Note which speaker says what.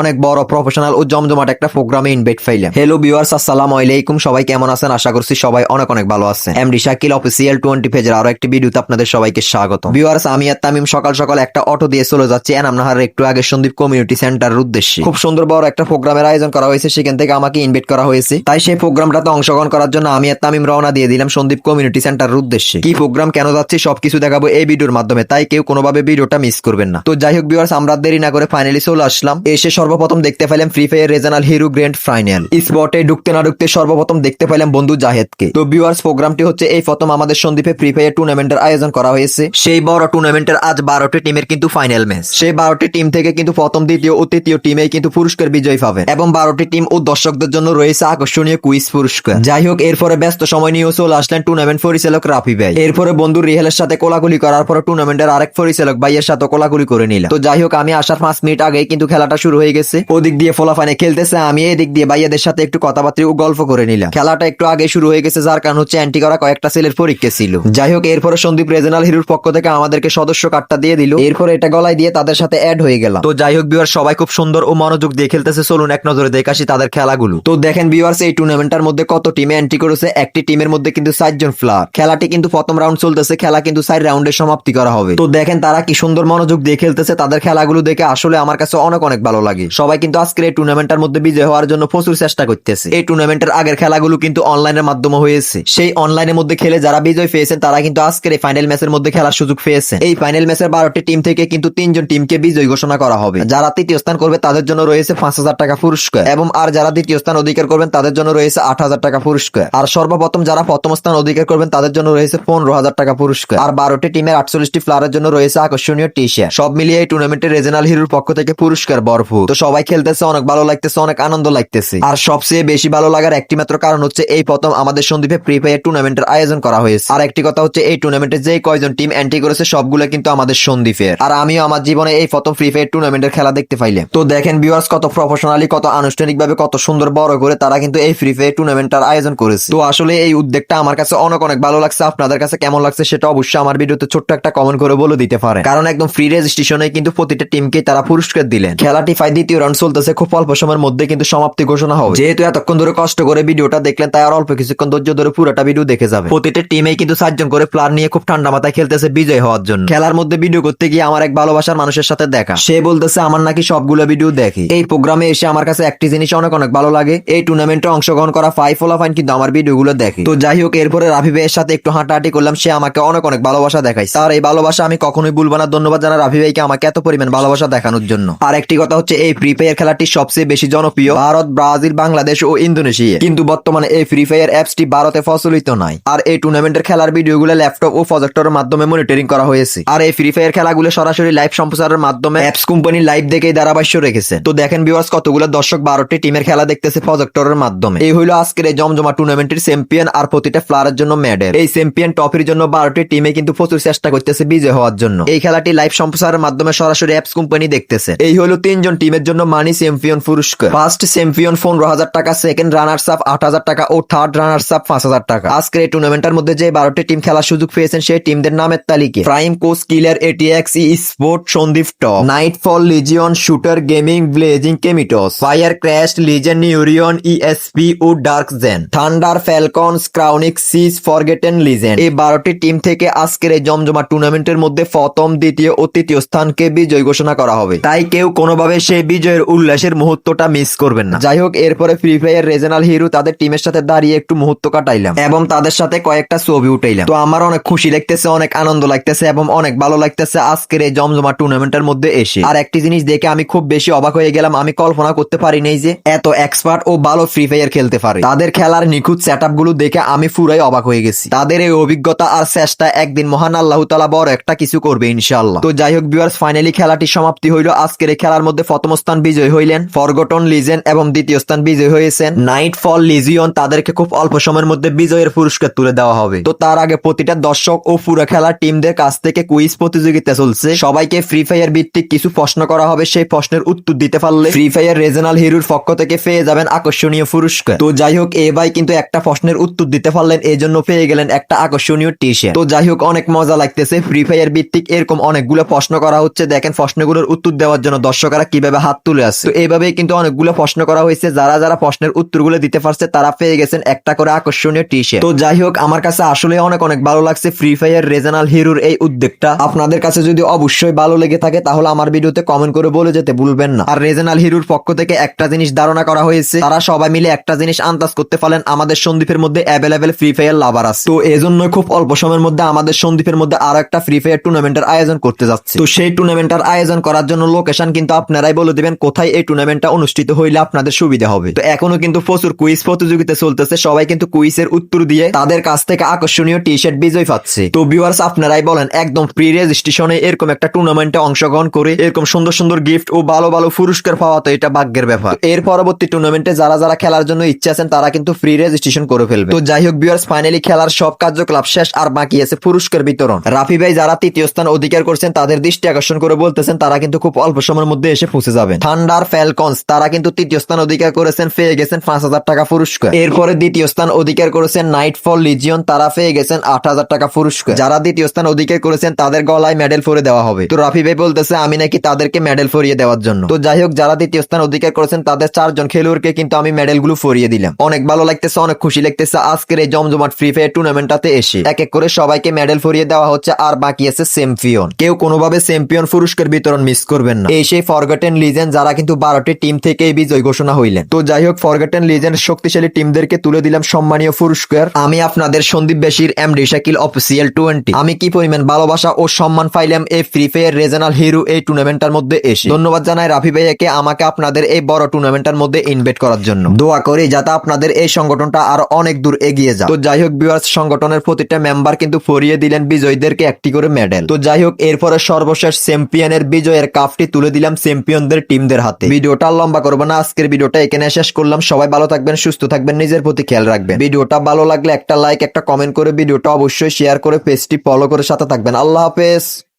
Speaker 1: অনেক বড় প্রফেশনাল ও জমজমাট একটা প্রোগ্রামে ইনভাইট ফাইলাম হ্যালো ভিউয়ার্স আসসালামু আলাইকুম। সবাই কেমন আছেন? আশা করছি সবাই অনেক অনেক ভালো আছেন। এমডি শাকিল অফিসিয়াল টোয়েন্টি পেজের আরও একটি ভিডিওতে আপনাদের সবাইকে স্বাগত। ভিউয়ার্স আমি আর তামিম সকাল সকাল একটা অটো দিয়ে চলে যাচ্ছি এনামনাহার একটু আগে সন্দীপ কমিউনিটি সেন্টারের উদ্দেশ্যে। খুব সুন্দর বড় একটা প্রোগ্রামের আয়োজন করা হয়েছে, সেখান থেকে আমাকে ইনভাইট করা হয়েছে। তাই সেই প্রোগ্রামটাতে অংশগ্রহণ করার জন্য আমি আর তামিম রওনা দিয়ে দিলাম সন্দীপ কমিউনিটি সেন্টারের উদ্দেশ্যে। কি প্রোগ্রাম কেন যাচ্ছে, সবকিছু দেখাবো এই ভিডিওর মাধ্যমে। তাই কেউ কোনোভাবে ভিডিওটা মিস করবেন না। তো যাই হোক ভিউয়ার্স আমরা দেরি না করে ফাইনালি চলে আসলাম। এসে সর্বপ্রথম দেখতে পেলাম free fire regional hero grand final স্পটে ঢুকতে না ঢুকতে সর্বপ্রথম দেখতে পেলাম বন্ধু জাহেদকে। তো ভিউয়ার্স প্রোগ্রামটি হচ্ছে এই প্রথম আমাদের সন্দীপে ফ্রি ফায়ার টুর্নামেন্টের আয়োজন করা হয়েছে। সেই বড় টুর্নামেন্টের আজ বারোটি টিমের কিন্তু ফাইনাল ম্যাচ সেই বারোটি টিম থেকে কিন্তু প্রথম, দ্বিতীয় ও তৃতীয় টিমে কিন্তু পুরস্কার বিজয়ী পাবে। এবং বারোটি টিম ও দর্শকদের জন্য রয়েছে আকর্ষণীয় কুইজ পুরস্কার। যাই হোক, এরপরে ব্যস্ত সময় নিয়েও চলে আসলেন টুর্নামেন্ট পরিচালক রাফি ভাই। এরপরে বন্ধু রিহেলের সাথে কোলাকুলি করার পরে টুর্নামেন্টের আরেক পরিচালক ভাইয়ের সাথে কোলাকুলি করে নিলাম তো যাই হোক, আমি আসার পাঁচ মিনিট আগেই কিন্তু খেলাটা শুরু হয়ে গেছে। ওদিক দিয়ে ফোলাফানে খেলতেছে, আমি এদিক দিয়ে ভাইয়াদের সাথে একটু কথাবার্তা ও গল্প করে নিলাম। খেলাটা একটু আগে শুরু হয়ে গেছে, যার কারণ হচ্ছে অ্যান্টি করা কয়েকটা ছেলের পরীক্ষা ছিল। যাই হোক, এরপরে সন্দীপ রেজনাল হিরোর পক্ষ থেকে আমাদেরকে সদস্য কার্ডটা দিয়ে দিল। এরপরে এটা গলায় দিয়ে তাদের সাথে অ্যাড হয়ে গেলাম। তো যাই হোক বিওয়ার সবাই খুব সুন্দর ও মনোযোগ দিয়ে খেলতেছে, চলুন এক নজরে দেখাসি তাদের খেলাগুলো। তো দেখেন বিওয়ার্স এই টুর্নামেন্টের মধ্যে কত টিমে এন্ট্রি করেছে, একটি টিমের মধ্যে কিন্তু চারজন ফ্লার খেলাটি কিন্তু প্রথম রাউন্ড চলতেছে, খেলা কিন্তু চার রাউন্ডে সমাপ্তি করা হবে। তো দেখেন, তারা কি সুন্দর মনোযোগ দিয়ে খেলতেছে, তাদের খেলাগুলো দেখে আসলে আমার কাছে অনেক অনেক ভালো লাগে। সবাই কিন্তু আজকের এই টুর্নামেন্টের মধ্যে বিজয় হওয়ার জন্য প্রচুর চেষ্টা করতেছে। এই টুর্নামেন্টের আগের খেলাগুলো কিন্তু অনলাইনের মাধ্যমে হয়েছে। সেই অনলাইনের মধ্যে খেলে যারা বিজয় পেয়েছেন, তারা কিন্তু আজকের এই ফাইনাল ম্যাচের মধ্যে খেলার সুযোগ পেয়েছে। এই ফাইনাল ম্যাচের বারোটি টিম থেকে কিন্তু তিনজন টিমকে বিজয় ঘোষণা করা হবে। যারা তৃতীয় স্থান করবে, তাদের জন্য রয়েছে পাঁচ হাজার টাকা পুরস্কার। এবং আর যারা দ্বিতীয় স্থান অধিকার করবেন, তাদের জন্য রয়েছে আট হাজার টাকা পুরস্কার। আর সর্বপ্রথম যারা প্রথম স্থান অধিকার করবেন, তাদের জন্য রয়েছে পনেরো হাজার টাকা পুরস্কার। আর বারোটি টিমের আটচল্লিশটি ফ্লারের জন্য রয়েছে আকর্ষণীয় টি শার্ট সব মিলিয়ে এই টুর্নামেন্টের রিজনাল হিরোর পক্ষ থেকে পুরস্কার ভরপুর। তো সবাই খেলতেছে, অনেক ভালো লাগতেছে, অনেক আনন্দ লাগতেছে। আর সবচেয়ে বেশি ভালো লাগার একটি মাত্র কারণ হচ্ছে এই প্রথম আমাদের সন্দীপে ফ্রি ফায়ার টুর্নামেন্টের আয়োজন করা হয়েছে। আর একটি কথা হচ্ছে এই টুর্নামেন্টে যে কয়জন টিম এন্ট্রি করেছে, সবগুলো কিন্তু আমাদের সন্দীপের। আর আমিও আমার জীবনে এই প্রথম ফ্রি ফায়ার টুর্নামেন্টের খেলা দেখতে পাইলাম। তো দেখেন ভিউয়ার্স কত প্রফেশনালি কত আনুষ্ঠানিক ভাবে কত সুন্দর বড় করে তারা কিন্তু এই ফ্রি ফায়ার টুর্নামেন্টটার আয়োজন করেছে। তো আসলে এই উদ্যোগটা আমার কাছে অনেক অনেক ভালো লাগছে। আপনাদের কাছে কেমন লাগছে সেটা অবশ্যই আমার ভিডিওতে ছোট্ট একটা কমেন্ট করে বলে দিতে পারে কারণ একদম ফ্রি রেজিস্ট্রেশনে কিন্তু প্রতিটা টিমকে তারা পুরস্কার দিলেন। খেলাটি ফাই দ্বিতীয় রাউন্ড চলতেছে খুব অল্প সময়ের মধ্যে কিন্তু সমাপ্তি ঘোষণা হবে। যেহেতু এতক্ষণ ধরে কষ্ট করে ভিডিওটা দেখলেন, তাই আর অল্প কিছুক্ষণ ধৈর্য ধরে পুরোটা ভিডিও দেখে যাবে। প্রতিটা টিমে কিন্তু চারজন করে প্লার নিয়ে খুব ঠান্ডা মাথায় খেলতেছে বিজয় হওয়ার জন্য। খেলার মধ্যে ভিডিও করতে গিয়ে আমার এক ভালোবাসার মানুষের সাথে দেখা। সে বলতেছে, আমার নাকি সবগুলো ভিডিও দেখে। এই প্রোগ্রামে এসে আমার কাছে একটি জিনিস অনেক অনেক ভালো লাগে। এই টুর্নামেন্টে অংশগ্রহণ করা ফাইভ ফলাফাইন কিন্তু আমার ভিডিওগুলো দেখে। তো যাই হোক, এরপরে রাফি ভাইয়ের সাথে একটু হাঁটাহাঁটি করলাম। সে আমাকে অনেক অনেক ভালোবাসা দেখায়। আর এই ভালোবাসা আমি কখনোই ভুলবো না। ধন্যবাদ জানা রাফি ভাইকে আমাকে এত পরিমাণ ভালোবাসা দেখানোর জন্য। আর একটি কথা হচ্ছে এই ফ্রি ফায়ার খেলাটি সবচেয়ে বেশি জনপ্রিয় ভারত, ব্রাজিল, বাংলাদেশ ও ইন্দোনেশিয়া। কিন্তু বর্তমানে এই ফ্রি ফায়ার অ্যাপসটি ভারতে প্রচলিত নাই। আর এই টুর্নামেন্টের খেলার ভিডিওগুলো ল্যাপটপ ও প্রজেক্টরের মাধ্যমে মনিটরিং করা হয়েছে। আর এই ফ্রি ফায়ার খেলাগুলো সরাসরি লাইভ সম্প্রচারের মাধ্যমে অ্যাপস কোম্পানি লাইভ দেখেই ধারাভাষ্য রেখেছে। তো দেখেন বিওয়াস কতগুলো দর্শক বারোটি টিমের খেলা দেখতেছে প্রজেক্টরের মাধ্যমে। এই হইল আজকের এই জমজমা টুর্নামেন্টের চ্যাম্পিয়ন আর প্রতিটা ফ্লারের জন্য মেডেল এই চ্যাম্পিয়ন ট্রফির জন্য বারোটি টিমে কিন্তু প্রচুর চেষ্টা করতেছে বিজয় হওয়ার জন্য। এই খেলাটি লাইভ সম্প্রচারের মাধ্যমে সরাসরি অ্যাপস কোম্পানি দেখতেছে। এই হলো তিনজন টিমের জন্য মানি চ্যাম্পিয়ন পুরস্কার। ফার্স্ট চ্যাম্পিয়ন ফোন পনেরো হাজার টাকা সেকেন্ড রানার্স আপ আট হাজার টাকা ও থার্ড রানার্স আপ পাঁচ হাজার টাকা। আজকের এই টুর্নামেন্টের মধ্যে যে বারোটি টিম খেলার সুযোগ পেয়েছেন, সেই টিমদের নামের তালিকা। Prime coach killer ATX e sport Sandeep top. Night fall legion shooter gaming blazing comets fire crash legend ইউরিয়ন ESP ও ডার্ক জেন থান্ডার ফ্যালকন ক্রাউনিক সিজ ফরগেটেন লিজেন্ড এই বারোটি টিম থেকে আজকের এই জমজমা টুর্নামেন্টের মধ্যে প্রথম, দ্বিতীয় ও তৃতীয় স্থানকে বিজয় ঘোষণা করা হবে। তাই কেউ কোনোভাবে সেই বিজয়ের উল্লাসের মুহূর্তটা মিস করবেন না। যাই হোক এরপরে ফ্রি ফায়ার রিজনাল হিরো তাদের টিমের সাথে দাঁড়িয়ে একটু মুহূর্ত কাটাইলাম এবং তাদের সাথে কয়েকটা ছবি উঠাইলাম। তো আমার অনেক খুশি লাগতেছে, অনেক আনন্দ লাগতেছে এবং অনেক ভালো লাগতেছে আজকের এই জমজমা টুর্নামেন্টের মধ্যে এসে। আর একটি জিনিস দেখে আমি খুব বেশি অবাক হয়ে গেলাম, আমি কল্পনা করতে পারি নাই যে এত এক্সপার্ট ও ভালো ফ্রি ফায়ার খেলতে পারে। তাদের খেলার নিখুঁত সেটগুলো দেখে আমি পুরাই অবাক হয়ে গেছি। তাদের এই অভিজ্ঞতা আর চেষ্টা একদিন মহান আল্লাহ তালা বড় একটা কিছু করবে ইনশাল্লাহ তো যাই হোক বিয়ার্স ফাইনালি খেলাটি সমাপ্তি হইল। আজকের এই খেলার মধ্যে প্রথম স্থান বিজয় হইলেন, ফরগটন, লিজেন এবং দ্বিতীয় স্থান বিজয় হয়েছেন। নাইট ফল লিজিয়ন তাদেরকে খুব অল্প সময়ের মধ্যে বিজয়ের পুরস্কার তুলে দেওয়া হবে। তো তার আগে প্রতিটা দর্শক ও পুরো খেলার টিমদের কাছ থেকে কুইজ প্রতিযোগিতা চলছে। সবাইকে ফ্রি ফায়ার ভিত্তিক কিছু প্রশ্ন করা হবে, সেই প্রশ্নের উত্তর দিতে পারলে ফ্রি ফায়ার রিজনাল হিরোর পক্ষ থেকে পেয়ে যাবেন আকর্ষণীয় পুরস্কার। তো যাই হোক, এ ভাই কিন্তু একটা প্রশ্নের উত্তর দিতে পারলেন এই জন্য পেয়ে গেলেন একটা আকর্ষণীয় টি শার্ট তো যাই হোক, অনেক মজা লাগতেছে। ফ্রি ফায়ার ভিত্তিক এরকম অনেকগুলো প্রশ্ন করা হচ্ছে। দেখেন প্রশ্নগুলোর উত্তর দেওয়ার জন্য দর্শকরা কীভাবে হাত তুলে আছে। তো এইভাবেই কিন্তু অনেকগুলো প্রশ্ন করা হয়েছে। যারা যারা প্রশ্নের উত্তরগুলো দিতে পারছে, তারা পেয়ে গেছেন একটা করে আকর্ষণীয় টি শার্ট তো যাই হোক, আমার কাছে আসলে অনেক অনেক ভালো লাগছে ফ্রি ফায়ার রেজনাল হিরোর এই উদ্যোগটা। আপনাদের কাছে যদি অবশ্যই ভালো লেগে থাকে, তাহলে আমার ভিডিওতে কমেন্ট করে বলে যেতে ভুলবেন না। আর রেজনাল হিরোর পক্ষ থেকে একটা জিনিস ধারণা করা হয়েছে, তারা সবাই মিলে একটা জিনিস আন্দাজ করতে পারেন, আমাদের সন্দীপের মধ্যে অ্যাভেলেবেল ফ্রি ফায়ার লাভার আছে। তো এজন্যই খুব অল্প সময়ের মধ্যে আমাদের সন্দীপের মধ্যে আরও একটা ফ্রি ফায়ার টুর্নামেন্টের আয়োজন করতে যাচ্ছে। তো সেই টুর্নামেন্টের আয়োজন করার জন্য লোকেশন কিন্তু আপনারাই বলে দিবেন, কোথায় এই টুর্নামেন্টটা অনুষ্ঠিত হইলে আপনাদের সুবিধা হবে। তো এখনও কিন্তু প্রচুর কুইজ প্রতিযোগিতা চলতেছে, সবাই কিন্তু কুইজের উত্তর দিয়ে তাদের কাছ থেকে আকর্ষণীয় টি শার্ট বিজয় পাচ্ছে। তো ভিউয়ার্স আপনারাই বলেন, একদম ফ্রি রেজিস্ট্রেশনে এরকম একটা টুর্নামেন্টে অংশগ্রহণ করে এরকম সুন্দর সুন্দর গিফট ও ভালো ভালো পুরস্কার পাওয়া তো এটা ভাগ্যের ব্যাপার। এর পরবর্তী টুর্নামেন্টে যারা যারা খেলার জন্য ইচ্ছা আছেন, তারা কিন্তু ফ্রি রেজিস্ট্রেশন করে ফেলবে। তো যাই হোক ভিউয়ার্স ফাইনালি খেলার সব কার্যকলাপ শেষ, আর বাকি আছে পুরস্কার বিতরণ। রাফি ভাই, যারা তৃতীয় স্থান অধিকার করছেন, তাদের দৃষ্টি আকর্ষণ করে বলতেছেন, তারা কিন্তু খুব অল্প সময়ের মধ্যে এসে পৌঁছে যাবেন থান্ডার ফ্যালকনস, তারা কিন্তু তৃতীয় স্থান অধিকার করেছেন, পেয়ে গেছেন পাঁচ হাজার টাকা পুরস্কার। এরপরে দ্বিতীয় স্থান অধিকার করেছেন নাইট ফল লিজিয়ন তারা পেয়ে গেছেন আট হাজার টাকা পুরস্কার। যারা দ্বিতীয় স্থান অধিকার করেছেন, তাদের গলায় মেডেল ফরে দেওয়া হবে। তো রাফি ভাই বলতেছে, আমি নাকি তাদেরকে মেডেল ফরিয়ে দেওয়ার জন্য। তো যাই হোক, যারা দ্বিতীয় স্থান অধিকার করেছেন, তাদের চারজন খেলোয়াড়কে কিন্তু আমি মেডেলগুলো ফরিয়ে দিলাম। অনেক ভালো লাগতেছে, অনেক খুশি লাগতেছে। আজকের এই জমজমাট ফ্রি ফায়ার টুর্নামেন্টটাতে এসে এক এক করে সবাইকে মেডেল ফরিয়ে দেওয়া হচ্ছে, আর বাকি আছে চ্যাম্পিয়ন কেউ কোনোভাবে চ্যাম্পিয়ন পুরস্কার বিতরণ মিস করবেন না। এই সেই ফরগটেন লিজেন্ড যারা কিন্তু বারোটি টিম থেকে এই বিজয় ঘোষণা হইলেন। তো যাই হোক ফরগটেন লিজেন্ড শক্তিশালী টিমদেরকে তুলে দিলাম সম্মানীয় পুরস্কার। আমি আপনাদের সন্দীপ বেশির M D Shakil official twenty আমি কি পরিমাণ ভালোবাসা ও সম্মান পাইলাম এই ফ্রি ফায়ার রিজনাল হিরো এই টুর্নামেন্টের মধ্যে এসে? ধন্যবাদ জানাই রাফি ভাইয়াকে আমাকে আপনাদের এই বড় টুর্নামেন্টের মধ্যে ইনভাইট করার জন্য। দোয়া করি যাতে আপনাদের এই সংগঠনটা আরও অনেক দূর এগিয়ে যায় তো যাই হোক ভিউয়ার্স সংগঠনের প্রতিটা মেম্বার কিন্তু ফরিয়ে দিলেন বিজয়ীদেরকে একটি করে মেডেল তো যাই হোক, এরপরে সর্বশেষ চ্যাম্পিয়নের বিজয়ের কাপটি তুলে দিলাম চ্যাম্পিয়নদের টিমদের হাতে। ভিডিওটা লম্বা করব না, আজকের ভিডিওটা এখানে শেষ করলাম। সবাই ভালো থাকবেন, সুস্থ থাকবেন, নিজের প্রতি খেয়াল রাখবেন। ভিডিওটা ভালো লাগলে একটা লাইক, একটা কমেন্ট করে ভিডিওটা অবশ্যই শেয়ার করে পেজটি ফলো করে সাথে থাকবেন। আল্লাহ হাফেজ।